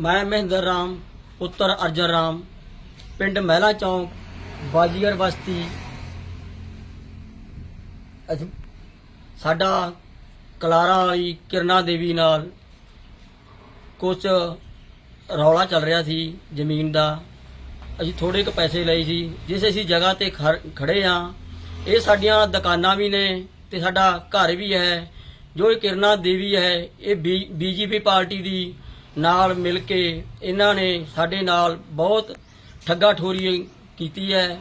ਮੈਂ ਮਹਿੰਦਰ ਰਾਮ, ਪੁੱਤਰ ਅਰਜਨ ਰਾਮ, ਪਿੰਡ ਮਹਿਲਾ ਚੌਂਕ, ਬਾਜੀਗਰ ਬਸਤੀ। ਅਸੀਂ ਸਾਡਾ ਕਲਾਰਾ ਵਾਲੀ ਕਿਰਨਾ ਦੇਵੀ ਨਾਲ ਕੁਝ ਰੌਲਾ ਚੱਲ ਰਿਹਾ ਸੀ ਜ਼ਮੀਨ ਦਾ। ਅਸੀਂ ਥੋੜੇ ਕੁ ਪੈਸੇ ਲਏ ਸੀ, ਜਿਸ ਅਸੀਂ ਜਗ੍ਹਾ ਤੇ ਖੜ- ਖੜੇ ਆ ਇਹ ਸਾਡੀਆਂ ਦੁਕਾਨਾਂ ਵੀ ਨੇ ਤੇ ਸਾਡਾ ਘਰ ਵੀ ਹੈ। ਜੋ ਇਹ ਕਿਰਨਾ ਦੇਵੀ ਹੈ, ਇਹ ਬੀਜੇਪੀ ਪਾਰਟੀ ਦੀ ਨਾਲ ਮਿਲ ਕੇ ਇਹਨਾਂ ਨੇ ਸਾਡੇ ਨਾਲ ਬਹੁਤ ਠੱਗਾ ਠੋਰੀ ਕੀਤੀ ਹੈ।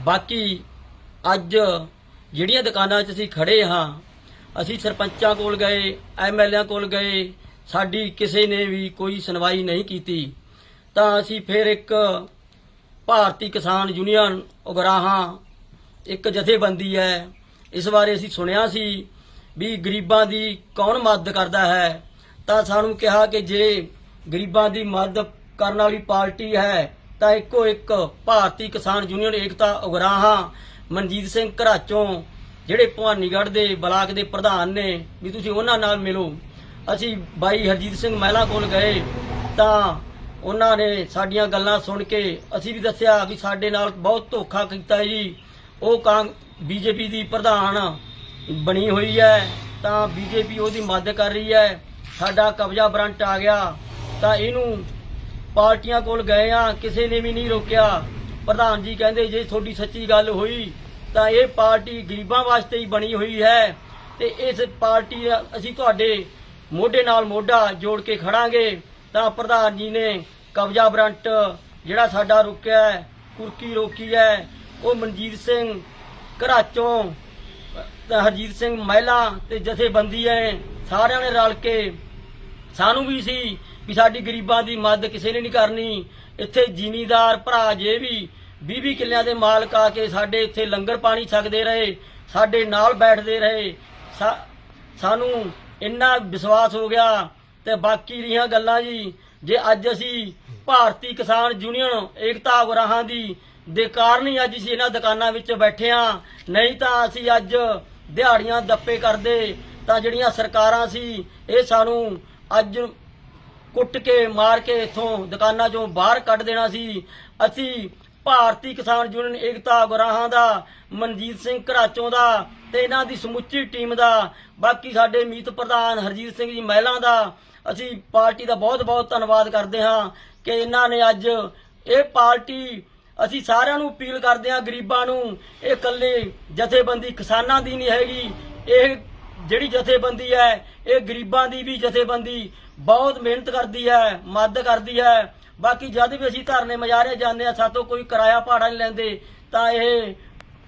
ਬਾਕੀ ਅੱਜ ਜਿਹੜੀਆਂ ਦੁਕਾਨਾਂ 'ਚ ਅਸੀਂ ਖੜੇ ਹਾਂ, ਅਸੀਂ ਸਰਪੰਚਾਂ ਕੋਲ ਗਏ ਐਮਐਲਏਆਂ ਕੋਲ ਗਏ, ਸਾਡੀ ਕਿਸੇ ਨੇ ਵੀ ਕੋਈ ਸੁਣਵਾਈ ਨਹੀਂ ਕੀਤੀ। ਤਾਂ ਅਸੀਂ ਫਿਰ ਇੱਕ ਭਾਰਤੀ ਕਿਸਾਨ ਯੂਨੀਅਨ ਉਗਰਾਹਾਂ ਇੱਕ ਜਥੇਬੰਦੀ ਹੈ। ਇਸ ਬਾਰੇ ਅਸੀਂ ਸੁਣਿਆ ਸੀ ਵੀ ਗਰੀਬਾਂ ਦੀ ਕੌਣ ਮਦਦ ਕਰਦਾ ਹੈ। ਤਾਂ ਸਾਨੂੰ ਕਿਹਾ ਕਿ ਜੇ ਗਰੀਬਾਂ ਦੀ ਮਦਦ ਕਰਨ ਵਾਲੀ ਪਾਰਟੀ ਹੈ, ਤਾਂ ਇੱਕੋ ਇੱਕ ਭਾਰਤੀ ਕਿਸਾਨ ਯੂਨੀਅਨ ਏਕਤਾ ਉਗਰਾਹਾਂ, ਮਨਜੀਤ ਸਿੰਘ ਘਰਾਚੋਂ, ਜਿਹੜੇ ਭਵਾਨੀਗੜ੍ਹ ਦੇ ਬਲਾਕ ਦੇ ਪ੍ਰਧਾਨ ਨੇ, ਵੀ ਤੁਸੀਂ ਉਹਨਾਂ ਨਾਲ ਮਿਲੋ। ਅਸੀਂ ਬਾਈ ਹਰਜੀਤ ਸਿੰਘ ਮਹਿਲਾ ਕੋਲ ਗਏ, ਤਾਂ ਉਹਨਾਂ ਨੇ ਸਾਡੀਆਂ ਗੱਲਾਂ ਸੁਣ ਕੇ ਅਸੀਂ ਵੀ ਦੱਸਿਆ ਵੀ ਸਾਡੇ ਨਾਲ ਬਹੁਤ ਧੋਖਾ ਕੀਤਾ ਜੀ। ਉਹ ਕਾਂ ਬੀਜੇਪੀ ਦੀ ਪ੍ਰਧਾਨ ਬਣੀ ਹੋਈ ਹੈ, ਤਾਂ ਬੀਜੇਪੀ ਉਹਦੀ ਮਦਦ ਕਰ ਰਹੀ ਹੈ। ਸਾਡਾ ਕਬਜ਼ਾ ਬਰੰਟ ਆ ਗਿਆ, ਤਾਂ ਇਹਨੂੰ ਪਾਰਟੀਆਂ ਕੋਲ ਗਏ ਆ, ਕਿਸੇ ਨੇ ਵੀ ਨਹੀਂ ਰੋਕਿਆ। ਪ੍ਰਧਾਨ ਜੀ ਕਹਿੰਦੇ, ਜੇ ਤੁਹਾਡੀ ਸੱਚੀ ਗੱਲ ਹੋਈ, ਤਾਂ ਇਹ ਪਾਰਟੀ ਗਰੀਬਾਂ ਵਾਸਤੇ ਹੀ ਬਣੀ ਹੋਈ ਹੈ। ਤੇ ਇਸ ਪਾਰਟੀ ਦਾ ਅਸੀਂ ਤੁਹਾਡੇ ਮੋਢੇ ਨਾਲ ਮੋਢਾ ਜੋੜ ਕੇ ਖੜਾਂਗੇ, ਤਾਂ ਪ੍ਰਧਾਨ ਜੀ ਨੇ ਕਬਜ਼ਾ ਬਰੰਟ ਜਿਹੜਾ ਸਾਡਾ ਰੁਕਿਆ ਹੈ, ਕੁਰਕੀ ਰੋਕੀ ਹੈ, ਉਹ ਮਨਜੀਤ ਸਿੰਘ ਘਰਾਚੋਂ ਤੇ ਹਰਜੀਤ ਸਿੰਘ ਮਹਿਲਾ ਤੇ ਜਥੇਬੰਦੀ ਹੈ, ਸਾਰਿਆਂ ਨੇ ਰਲ ਕੇ ਸਾਨੂੰ ਵੀ ਸੀ ਵੀ ਸਾਡੀ ਗਰੀਬਾਂ ਦੀ ਮਦਦ ਕਿਸੇ ਨੇ ਨਹੀਂ ਕਰਨੀ। ਇੱਥੇ ਜ਼ਿਮੀਦਾਰ ਭਰਾ ਜੇ ਵੀ 20-20 ਕਿੱਲਿਆਂ ਦੇ ਮਾਲਕ ਆ ਕੇ ਸਾਡੇ ਇੱਥੇ ਲੰਗਰ ਪਾਣੀ ਛਕਦੇ ਰਹੇ, ਸਾਡੇ ਨਾਲ ਬੈਠਦੇ ਰਹੇ। ਸਾ- ਸਾਨੂੰ ਇੰਨਾ ਵਿਸ਼ਵਾਸ ਹੋ ਗਿਆ ਤੇ ਬਾਕੀ ਰਹੀਆਂ ਗੱਲਾਂ ਜੀ, ਜੇ ਅੱਜ ਅਸੀਂ ਭਾਰਤੀ ਕਿਸਾਨ ਯੂਨੀਅਨ ਏਕਤਾ ਉਗਰਾਹਾਂ ਦੀ ਦੇ ਕਾਰਨ ਹੀ ਅੱਜ ਅਸੀਂ ਇਹਨਾਂ ਦੁਕਾਨਾਂ ਵਿੱਚ ਬੈਠੇ ਆ ਨਹੀਂ ਤਾਂ ਅਸੀਂ ਅੱਜ ਦਿਹਾੜੀਆਂ ਦੱਪੇ ਕਰਦੇ ਤਾਂ ਜਿਹੜੀਆਂ ਸਰਕਾਰਾਂ ਸੀ, ਇਹ ਸਾਨੂੰ ਅੱਜ ਕੁੱਟ ਕੇ, ਮਾਰ ਕੇ ਇਥੋਂ ਦੁਕਾਨਾਂ 'ਚੋਂ ਬਾਹਰ ਕੱਢ ਦੇਣਾ ਸੀ। ਅਸੀਂ ਭਾਰਤੀ ਕਿਸਾਨ ਯੂਨੀਅਨ ਏਕਤਾ ਗੁਰਾਹਾਂ ਦਾ, ਮਨਜੀਤ ਸਿੰਘ ਘਰਾਚੋਂ ਦਾ ਤੇ ਇਹਨਾਂ ਦੀ ਸਮੁੱਚੀ ਟੀਮ ਦਾ, ਬਾਕੀ ਸਾਡੇ ਮੀਤ ਪ੍ਰਧਾਨ ਹਰਜੀਤ ਸਿੰਘ ਜੀ ਮਹਿਲਾ ਦਾ, ਅਸੀਂ ਪਾਰਟੀ ਦਾ ਬਹੁਤ-ਬਹੁਤ ਧੰਨਵਾਦ ਕਰਦੇ ਹਾਂ ਕਿ ਇਹਨਾਂ ਨੇ ਅੱਜ ਇਹ ਪਾਰਟੀ ਅਸੀਂ ਸਾਰਿਆਂ ਨੂੰ ਅਪੀਲ ਕਰਦੇ ਹਾਂ ਗਰੀਬਾਂ ਨੂੰ, ਇਹ ਇਕੱਲੇ ਜਥੇਬੰਦੀ ਕਿਸਾਨਾਂ ਦੀ ਨਹੀਂ ਹੈਗੀ, ਇਹ ਜਿਹੜੀ ਜਥੇਬੰਦੀ ਹੈ, ਇਹ ਗਰੀਬਾਂ ਦੀ ਵੀ ਜਥੇਬੰਦੀ, ਬਹੁਤ ਮਿਹਨਤ ਕਰਦੀ ਹੈ, ਮਦਦ ਕਰਦੀ ਹੈ। ਬਾਕੀ ਜਦ ਵੀ ਅਸੀਂ ਧਰਨੇ ਮਜਾਰੇ ਜਾਂਦੇ ਆ ਸਾਤੋਂ ਕੋਈ ਕਿਰਾਇਆ ਭਾੜਾ ਨਹੀਂ ਲੈਂਦੇ, ਤਾਂ ਇਹ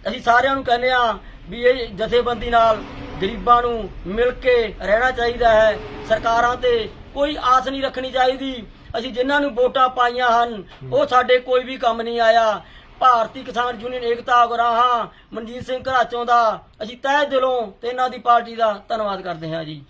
ਅਸੀਂ ਸਾਰਿਆਂ ਨੂੰ ਕਹਿੰਦੇ ਆ ਵੀ ਇਹ ਜਥੇਬੰਦੀ ਨਾਲ ਗਰੀਬਾਂ ਨੂੰ ਮਿਲ ਕੇ ਰਹਿਣਾ ਚਾਹੀਦਾ ਹੈ। ਸਰਕਾਰਾਂ ਤੇ ਕੋਈ ਆਸ ਨਹੀਂ ਰੱਖਣੀ ਚਾਹੀਦੀ। ਅਸੀਂ ਜਿਨ੍ਹਾਂ ਨੂੰ ਵੋਟਾਂ ਪਾਈਆਂ ਹਨ, ਉਹ ਸਾਡੇ ਕੋਈ ਵੀ ਕੰਮ ਨਹੀਂ ਆਇਆ। ਭਾਰਤੀ ਕਿਸਾਨ ਯੂਨੀਅਨ ਏਕਤਾ ਗੁਰਾਹਾਂ ਮਨਜੀਤ ਸਿੰਘ ਘਰਾਚੋਂ ਦਾ। ਅਸੀਂ ਤਹਿ ਦਿਲੋਂ ਤੇ ਇਹਨਾਂ ਦੀ ਪਾਰਟੀ ਦਾ ਧੰਨਵਾਦ ਕਰਦੇ ਹਾਂ ਜੀ।